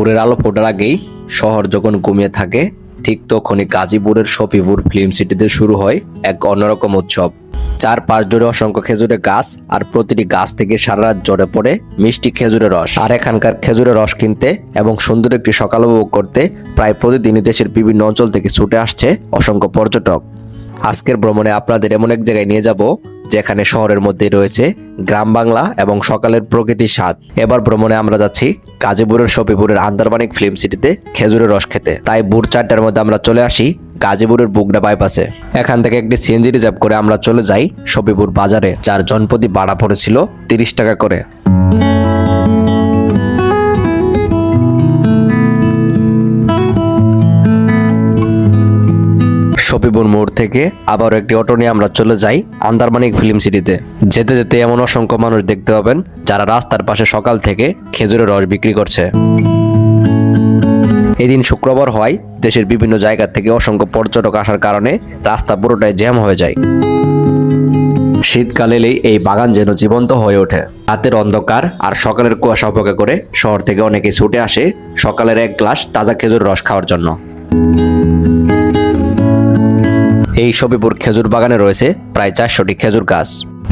ভোরের আলো ফোটার আগেই শহর যখন ঘুমিয়ে থাকে, ঠিক তখনই গাজীপুরের শফিপুর ফিল্ম সিটিতে শুরু হয় এক অন্যরকম উৎসব। চার পাঁচ জোড়ে অসংখ্য খেজুরের গাছ আর প্রতিটি গাছ থেকে সারা রাত জড়ে পড়ে মিষ্টি খেজুরের রস। আর এখানকার খেজুরের রস কিনতে এবং সুন্দর একটি সকাল উপভোগ করতে প্রায় প্রতিদিনই দেশের বিভিন্ন অঞ্চল থেকে ছুটে আসছে অসংখ্য পর্যটক। আজকের ভ্রমণে আপনাদের এমন এক জায়গায় নিয়ে যাব যেখানে শহরের মধ্যে রয়েছে গ্রাম বাংলা এবং সকালের প্রকৃতির স্বাদ। এবার ভ্রমণে আমরা যাচ্ছি গাজীপুরের সফিপুরের আন্দারমানিক ফিল্ম সিটিতে খেজুরের রস খেতে। তাই ভোর চারটার মধ্যে আমরা চলে আসি গাজীপুরের বুগডা বাইপাসে। এখান থেকে একটি সিএনজি রিজার্ভ করে আমরা চলে যাই সফিপুর বাজারে, যার জনপতি ভাড়া পড়েছিল তিরিশ টাকা করে। শফিপুর মোড় থেকে আবারও একটি অটো নিয়ে আমরা চলে যাই আন্দারমানিক ফিল্ম সিটিতে। যেতে যেতে এমন অসংখ্য মানুষ দেখতে পাবেন যারা রাস্তার পাশে সকাল থেকে খেজুরের রস বিক্রি করছে। এদিন শুক্রবার হয়, দেশের বিভিন্ন জায়গা থেকে অসংখ্য পর্যটক আসার কারণে রাস্তা পুরোটাই জ্যাম হয়ে যায়। শীতকাল এলেই এই বাগান যেন জীবন্ত হয়ে ওঠে। রাতের অন্ধকার আর সকালের কুয়াশা উপেক্ষা করে শহর থেকে অনেকে ছুটে আসে সকালের এক গ্লাস তাজা খেজুর রস খাওয়ার জন্য। এই সবিপুর খেজুর বাগানে রয়েছে প্রায় চারশোটি খেজুর গাছ।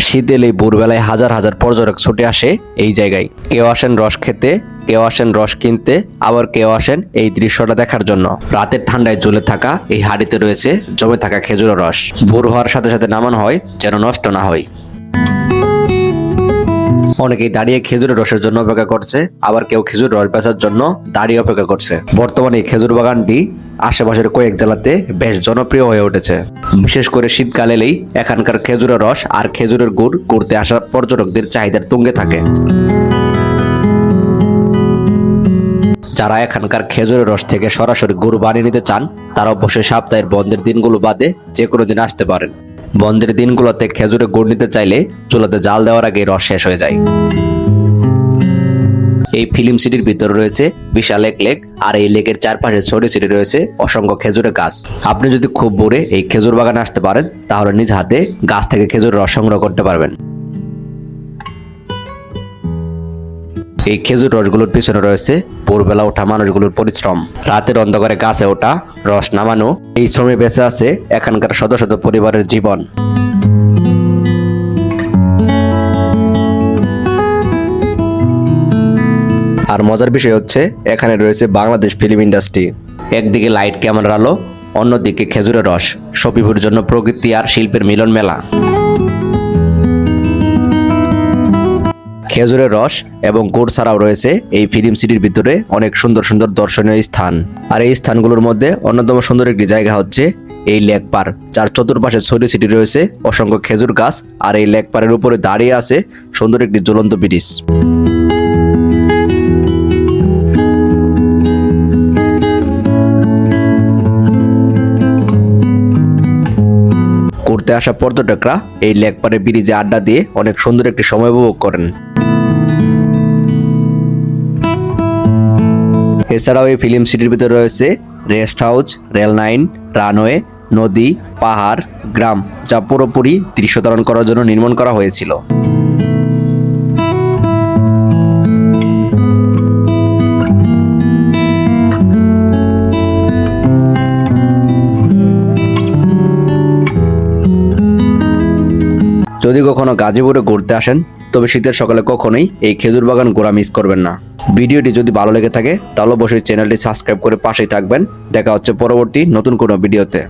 শীত এলেই ভোরবেলায় হাজার হাজার পর্যটক ছুটে আসে এই জায়গায়। কেউ আসেন রস খেতে, কেউ আসেন রস কিনতে, আবার কেউ আসেন এই দৃশ্যটা দেখার জন্য। রাতের ঠান্ডায় জ্বলে থাকা এই হাড়িতে রয়েছে জমে থাকা খেজুর রস। ভোর হওয়ার সাথে সাথে নামানো হয় যেন নষ্ট না হয়। অনেকেই দাঁড়িয়ে খেজুরের রসের জন্য অপেক্ষা করছে, আবার কেউ খেজুর রস বেচার জন্য দাঁড়িয়ে অপেক্ষা করছে। বর্তমানে এই খেজুর বাগানটি আশেপাশের কয়েক জেলাতে বেশ জনপ্রিয় হয়ে উঠেছে। বিশেষ করে শীতকাল এলেই এখানকার খেজুরের রস আর খেজুরের গুড় ঘুরতে আসা পর্যটকদের চাহিদার তুঙ্গে থাকে। যারা এখানকার খেজুরের রস থেকে সরাসরি গুড় বানিয়ে নিতে চান, তারা অবশ্যই সপ্তাহের বন্ধের দিনগুলো বাদে যে কোনো দিন আসতে পারেন। বন্ধের দিনগুলোতে খেজুরে গুড় নিতে চাইলে চুলাতে জাল দেওয়ার আগে রস শেষ হয়ে যায়। এই ফিল্ম সিটির ভিতরে রয়েছে বিশাল এক লেক, আর এই লেকের চারপাশে ছড়িয়ে ছিটে রয়েছে অসংখ্য খেজুরের গাছ। আপনি যদি খুব ভোরে এই খেজুর বাগানে আসতে পারেন, তাহলে নিজ হাতে গাছ থেকে খেজুর রস সংগ্রহ করতে পারবেন। এই খেজুর রসগুলোর পিছনে রয়েছে ভোরবেলা ওঠা মানুষগুলোর পরিশ্রম। রাতের অন্ধকারে গাছে ওঠা রস নামানো, এই শ্রমে বেঁচে আছে এখানকার শত শত পরিবারের জীবন। আর মজার বিষয় হচ্ছে, এখানে রয়েছে বাংলাদেশ ফিল্ম ইন্ডাস্ট্রি। একদিকে লাইট ক্যামেরার আলো, অন্যদিকে খেজুরের রস শফিপুর জন্য প্রকৃতি আর শিল্পের মিলন মেলা। খেজুরের রস এবং গুড় ছাড়াও রয়েছে এই ফিল্ম সিটির ভিতরে অনেক সুন্দর সুন্দর দর্শনীয় স্থান। আর এই স্থানগুলোর মধ্যে অন্যতম সুন্দর একটি জায়গা হচ্ছে এই লেক পার, যার চতুর্পাশে ছড়িয়ে সিটি রয়েছে, অসংখ্য খেজুর গাছ, আর এই লেক পারের উপরে দাঁড়িয়ে আছে সুন্দর একটি জ্বলন্ত ব্রিজ। ঘুরতে আসা পর্যটকরা এই লেক পারে ব্রিজে আড্ডা দিয়ে অনেক সুন্দর একটি সময় উপভোগ করেন। এছাড়াও এই ফিল্ম সিটির ভিতরে রয়েছে rest house, rail line runway, নদী, পাহাড়, গ্রাম, যা পুরোপুরি দৃশ্য ধারণ করার জন্য নির্মাণ করা হয়েছিল। যদি কখনো গাজীপুরে ঘুরতে আসেন তবে শীতের সকালে কখনোই এই খেজুর বাগান ঘোরা মিস করবেন না। ভিডিওটি যদি ভালো লেগে থাকে, তাহলে অবশ্যই চ্যানেলটি সাবস্ক্রাইব করে পাশেই থাকবেন। দেখা হচ্ছে পরবর্তী নতুন কোনো ভিডিওতে।